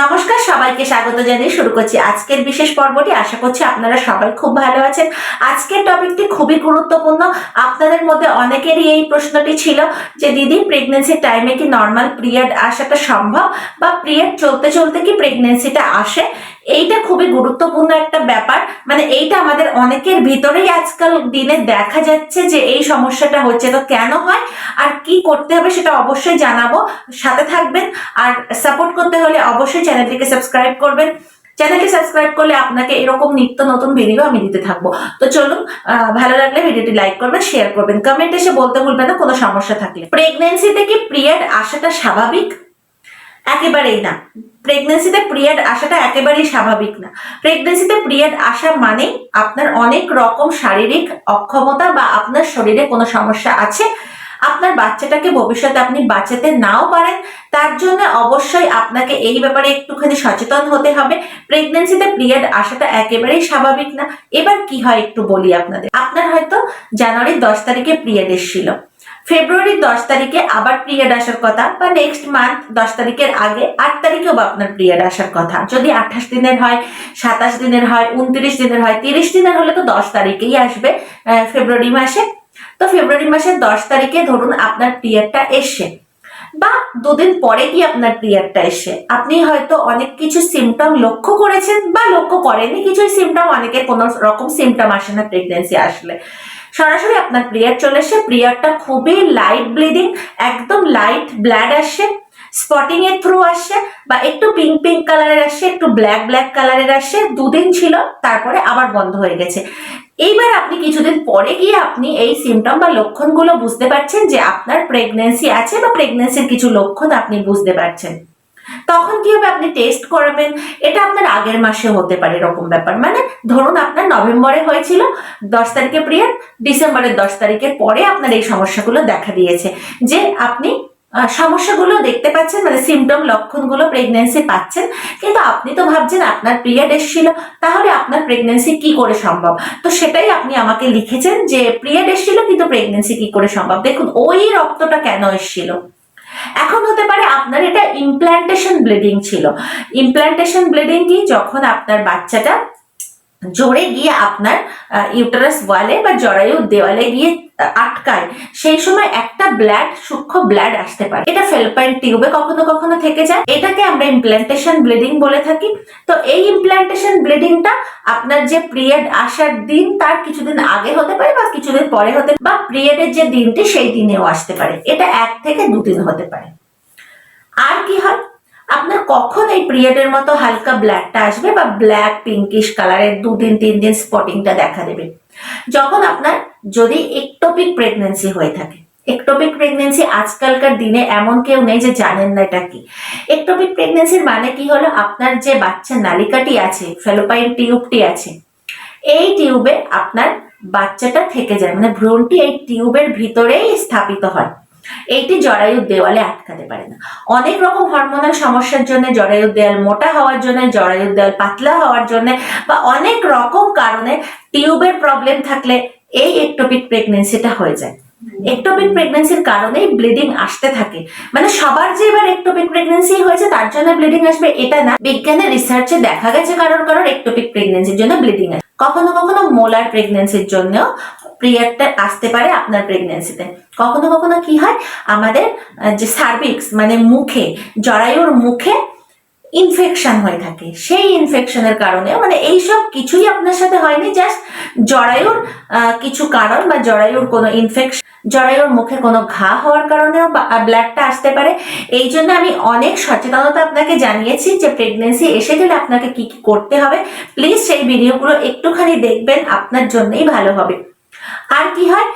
নমস্কার, সবাইকে স্বাগত জানিয়ে শুরু করছি আজকের বিশেষ পর্বটি। আশা করছি আপনারা সবাই খুব ভালো আছেন। আজকের টপিকটি খুবই গুরুত্বপূর্ণ। আপনাদের মধ্যে অনেকেরই এই প্রশ্নটি ছিল যে, দিদি প্রেগনেন্সির টাইমে কি নর্মাল পিরিয়ড আসাটা সম্ভব? বা পিরিয়ড চলতে চলতে কি প্রেগনেন্সিটা আসে? এইটা খুবই গুরুত্বপূর্ণ একটা ব্যাপার। মানে এইটা আমাদের অনেকের ভিতরেই আজকাল দিনে দেখা যাচ্ছে যে এই সমস্যাটা হচ্ছে। তো কেন হয় আর কি করতে হবে সেটা অবশ্যই জানাব। সাথে থাকবেন আর সাপোর্ট করতে হলে অবশ্যই চ্যানেলটিকে সাবস্ক্রাইব করবেন। চ্যানেলটি সাবস্ক্রাইব করলে আপনাকে এরকম নিত্য নতুন ভিডিও আমি দিতে থাকব। তো চলুন ভালো লাগলে ভিডিওটি লাইক করবেন শেয়ার করবেন। কমেন্ট এসে বলতে ভুলবেন না, কোনো সমস্যা থাকলে। প্রেগনেন্সিতে কি পিরিয়ড আসাটা স্বাভাবিক। একেবারেই না। প্রেগনেন্সিতে পিরিয়ড আসাটা একেবারেই স্বাভাবিক না। প্রেগনেন্সিতে পিরিয়ড আসা মানে আপনার অনেক রকম শারীরিক অক্ষমতা বা আপনার শরীরে কোনো সমস্যা আছে। আপনার বাচ্চাটাকে ভবিষ্যতে আপনি বাঁচাতে নাও পারেন। তার জন্য অবশ্যই আপনাকে এই ব্যাপারে একটুখানি সচেতন হতে হবে। প্রেগনেন্সিতে পিরিয়ড আসাটা একেবারেই স্বাভাবিক না। এবার কি হয় একটু বলি আপনাদের। আপনার হয়তো জানুয়ারির দশ তারিখে পিরিয়ড এসেছিল। ফেব্রুয়ারির দশ তারিখে আবার পিরিয়ড আসার কথা বা নেক্সট মান্থ দশ তারিখের আগে আট তারিখেও আপনার পিরিয়ড আসার কথা। যদি আঠাশ দিনের হয়, সাতাশ দিনের হয়, উনত্রিশ দিনের হয়, তিরিশ দিনের হলে তো দশ তারিখেই আসবে ফেব্রুয়ারি মাসে। তো ফেব্রুয়ারি মাসের দশ তারিখে ধরুন আপনার পিরিয়ডটা এসে বা দুদিন পরে কি আপনার পিরিয়ডটা এসে আপনি হয়তো অনেক কিছু সিমটম লক্ষ্য করেছেন বা লক্ষ্য করেননি, কিছুই সিমটম অনেকের কোনো রকম সিমটম আসে না প্রেগনেন্সি আসলে। সরাসরি আপনার পিরিয়ড চলে এসে পিরিয়ডটা খুবই লাইট ব্লিডিং একদম লাইট ব্ল্যাড আসে স্পটিং এর থ্রু আসছে বা একটু পিঙ্ক পিঙ্ক কালারের আসছে একটু ব্ল্যাক ব্ল্যাক কালারের আসছে দুদিন ছিল, তারপরে আবার বন্ধ হয়ে গেছে। এইবার আপনি কিছুদিন পরে গিয়ে আপনি এই সিমটম বা লক্ষণগুলো বুঝতে পারছেন যে আপনার প্রেগনেন্সি আছে বা প্রেগনেন্সির কিছু লক্ষণ আপনি বুঝতে পারছেন। তখন কি হবে? আপনি টেস্ট করাবেন। এটা আপনার আগের মাসে হতে পারে এরকম ব্যাপার। মানে ধরুন আপনার নভেম্বরে হয়েছিল, দশ তারিখে পিরিয়ড ডিসেম্বরের দশ তারিখের পরে আপনার এই সমস্যাগুলো দেখা দিয়েছে। যে আপনি সমস্যাগুলো দেখতে পাচ্ছেন মানে সিমটম লক্ষণগুলো প্রেগনেন্সি পাচ্ছেন, কিন্তু আপনি তো ভাবছেন আপনার পিরিয়ড এসেছিল তাহলে আপনার প্রেগনেন্সি কি করে সম্ভব? তো সেটাই আপনি আমাকে লিখেছেন যে পিরিয়ড এসেছিল কিন্তু প্রেগনেন্সি কি করে সম্ভব? দেখুন, ওই রক্তটা কেন এসেছিল? এখন হতে পারে আপনার এটা ইমপ্ল্যান্টেশন ব্লিডিং ছিল। ইমপ্ল্যান্টেশন ব্লিডিং কি? যখন আপনার বাচ্চাটা জোরে গিয়ে আপনার ইউটারাস ওয়ালে বা জরায়ুর দেওয়ালে গিয়ে আটকায়। সেই সময় একটা ব্লাড সূক্ষ্ম ব্লাড আসতে পারে। এটা ফেলপাইন টিউবে কখনো কখনো থেকে যায়। এটাকে আমরা ইমপ্ল্যান্টেশন ব্লিডিং বলে থাকি। তো এই ইমপ্ল্যান্টেশন ব্লিডিংটা আপনার যে পিরিয়ড আসার দিন, তার কিছুদিন আগে হতে পারে বা কিছুদিন পরে হতে বা পিরিয়ডের যে দিনটি, সেই দিনেও আসতে পারে। এটা এক থেকে দুদিন হতে পারে। আর কি হয়? আপনার কখন এই পিরিয়ডের মতো হালকা ব্ল্যাকটা আসবে বা ব্ল্যাক পিঙ্কিশ কালারের দুদিন তিন দিন স্পটিংটা দেখা দেবে? যখন আপনার যদি একটোপিক প্রেগনেন্সি হয়ে থাকে। একটোপিক প্রেগনেন্সি আজকালকার দিনে এমন কেউ নেই যে জানেন না এটা কি। একটোপিক প্রেগনেন্সির মানে কি হলো? আপনার যে বাচ্চা নালিকাটি আছে ফেলোপাইন টিউবটি আছে, এই টিউবে আপনার বাচ্চাটা থেকে যায়। মানে ভ্রূণটি এই টিউবের ভিতরেই স্থাপিত হয়। এইটি জরায়ুর দেওয়ালে আটকাতে পারে না। অনেক রকম হরমোনাল সমস্যার জন্য জরায়ুর দেওয়াল মোটা হওয়ার জন্য জরায়ুর দেওয়াল পাতলা হওয়ার জন্য বা অনেক রকম কারণে টিউবের প্রবলেম থাকলে এই একটোপিক প্রেগনেন্সিটা হয়ে যায়। একটোপিক প্রেগনেন্সির কারণেই ব্লিডিং আসতে থাকে। মানে সবার যে এবার একটোপিক প্রেগনেন্সি হয়েছে, তার জন্য ব্লিডিং আসবে, এটা না। বিজ্ঞানের রিসার্চে দেখা গেছে কারোর কারোর একটোপিক প্রেগনেন্সির জন্য ব্লিডিং আসে। কখনো কখনো মোলার প্রেগনেন্সির জন্য পিরিয়ডটা আসতে পারে আপনার প্রেগনেন্সিতে কখনো কখনো কি হয়? আমাদের যে সার্ভিক্স মানে মুখে, জরায়ুর মুখে ইনফেকশন হয়ে থাকে। সেই ইনফেকশনের কারণে মানে এইসব কিছুই আপনার সাথে হয়নি জাস্ট জরায়ুর কিছু কারণ বা জরায়ুর কোনো ইনফেকশন জরায়ুর মুখে কোনো ঘা হওয়ার কারণেও ব্ল্যাকটা আসতে পারে। এই জন্য আমি অনেক সচেতনতা আপনাকে জানিয়েছি যে প্রেগনেন্সি এসে গেলে আপনাকে কি কি করতে হবে। প্লিজ সেই ভিডিওগুলো একটুখানি দেখবেন, আপনার জন্যই ভালো হবে। আর কি হয়?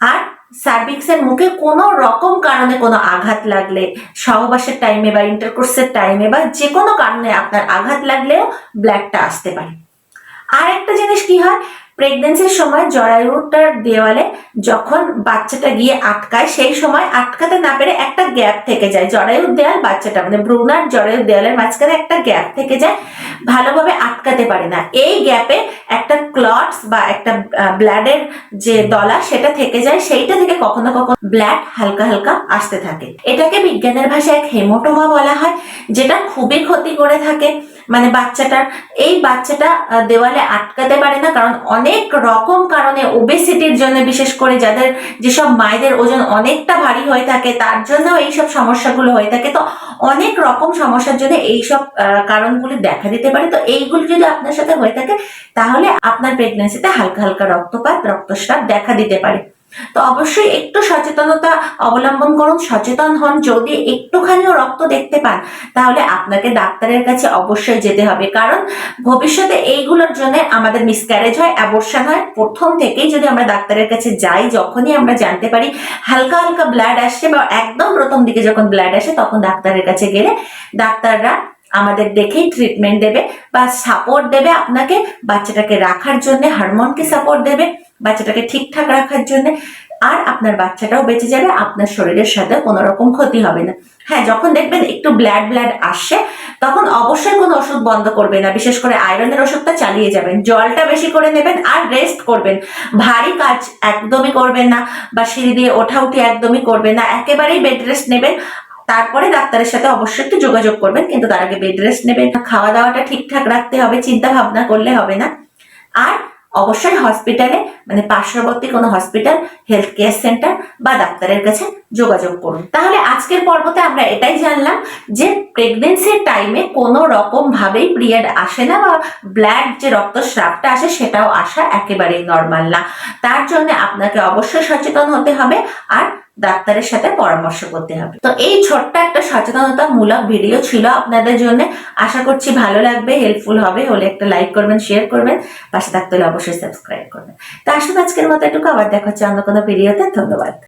আর সার্ভিক্সের মুখে কোনো রকম কারণে কোনো আঘাত লাগলে, সহবাসের টাইমে বা ইন্টারকোর্সের টাইমে বা যে কোনো কারণে আপনার আঘাত লাগলেও ব্ল্যাকটা আসতে পারে। আর একটা জিনিস কি হয়? প্রেগনেন্সির সময় জরায়ুটার দেওয়ালে যখন বাচ্চাটা গিয়ে আটকায়, সেই সময় আটকাতে না পেরে একটা গ্যাপ থেকে যায়। জরায়ুর দেয়াল বাচ্চাটা মানে ভ্রূণার জরায়ুর দেওয়ালের মাঝখানে একটা গ্যাপ থেকে যায়, ভালোভাবে আটকাতে পারে না। এই গ্যাপে একটা ক্লটস বা একটা ব্লাডের যে দলা, সেটা থেকে যায়, সেইটা থেকে কখনো কখনো ব্লাড হালকা হালকা আসতে থাকে। এটাকে বিজ্ঞানের ভাষায় এক হেমোটোমা বলা হয়, যেটা খুবই ক্ষতি করে থাকে। মানে বাচ্চাটার, এই বাচ্চাটা দেওয়ালে আটকাতে পারে না, কারণ অনেক রকম কারণে ওবেসিটির জন্য, বিশেষ করে যাদের যেসব মায়েদের ওজন অনেকটা ভারী হয়ে থাকে, তার জন্য এইসব সমস্যাগুলো হয়ে থাকে। তো অনেক রকম সমস্যার জন্য এইসব কারণগুলি দেখা দিতে পারে। তো এইগুলো যদি আপনার সাথে হয়ে থাকে, তাহলে আপনার প্রেগনেন্সিতে হালকা হালকা রক্তপাত, রক্তস্রাব দেখা দিতে পারে। তো অবশ্যই একটু সচেতনতা অবলম্বন করুন, সচেতন হন, যদি একটুখানিও রক্ত দেখতে পান, তাহলে আপনাকে ডাক্তারের কাছে অবশ্যই যেতে হবে। কারণ ভবিষ্যতে এইগুলোর জন্য আমাদের মিসক্যারেজ হয় অ্যাবর্শন হয়। প্রথম থেকেই যদি আমরা ডাক্তারের কাছে যাই, যখনই আমরা জানতে পারি হালকা হালকা ব্লাড আসছে বা একদম প্রথম দিকে যখন ব্লাড আসে, তখন ডাক্তারের কাছে গেলে ডাক্তাররা আমাদের দেখেই ট্রিটমেন্ট দেবে বা সাপোর্ট দেবে আপনাকে বাচ্চাটাকে রাখার জন্য, হরমোনকে সাপোর্ট দেবে, বাচ্চাটাকে ঠিকঠাক রাখার জন্য, আর আপনার বাচ্চাটাও বেঁচে যাবে, আপনার শরীরের সাথে কোনো রকম ক্ষতি হবে না। হ্যাঁ যখন দেখবেন একটু ব্ল্যাড ব্ল্যাড আসে তখন অবশ্যই কোনো ওষুধ বন্ধ করবেন না, বিশেষ করে আয়রনের ওষুধটা চালিয়ে যাবেন। জলটা বেশি করে নেবেন আর রেস্ট করবেন। ভারী কাজ একদমই করবেন না, বা সিঁড়ি দিয়ে ওঠা উঠি একদমই করবেন না, একেবারেই বেড রেস্ট নেবেন। তারপরে ডাক্তারের সাথে অবশ্যই একটু যোগাযোগ করবেন, কিন্তু তার আগে বেড রেস্ট নেবেন খাওয়া দাওয়াটা ঠিকঠাক রাখতে হবে চিন্তা ভাবনা করলে হবে না। আর অবশ্যই হসপিটালে মানে পার্শ্ববর্তী কোনো হসপিটাল হেলথ কেয়ার সেন্টার বা ডাক্তারের কাছে যোগাযোগ করুন। তাহলে আজকের পর্বতে আমরা এটাই জানলাম যে প্রেগনেন্সির টাইমে কোনো রকম ভাবেই পিরিয়ড আসে না বা ব্ল্যাড যে রক্তস্রাবটা আসে সেটাও আসা একেবারেই নর্মাল না। তার জন্য আপনাকে অবশ্যই সচেতন হতে হবে। আর ডাক্তারের সাথে পরামর্শ করতে হবে। তো এই ছোট্ট একটা সচেতনতামূলক ভিডিও ছিল আপনাদের জন্য। আশা করছি ভালো লাগবে হেল্পফুল হবে। হলে একটা লাইক করবেন শেয়ার করবেন। পাশে থাকতে হলে অবশ্যই সাবস্ক্রাইব করবেন। তা আসুন আজকের মতো একটু আবার দেখা হচ্ছে অন্য কোনো ভিডিওতে ধন্যবাদ।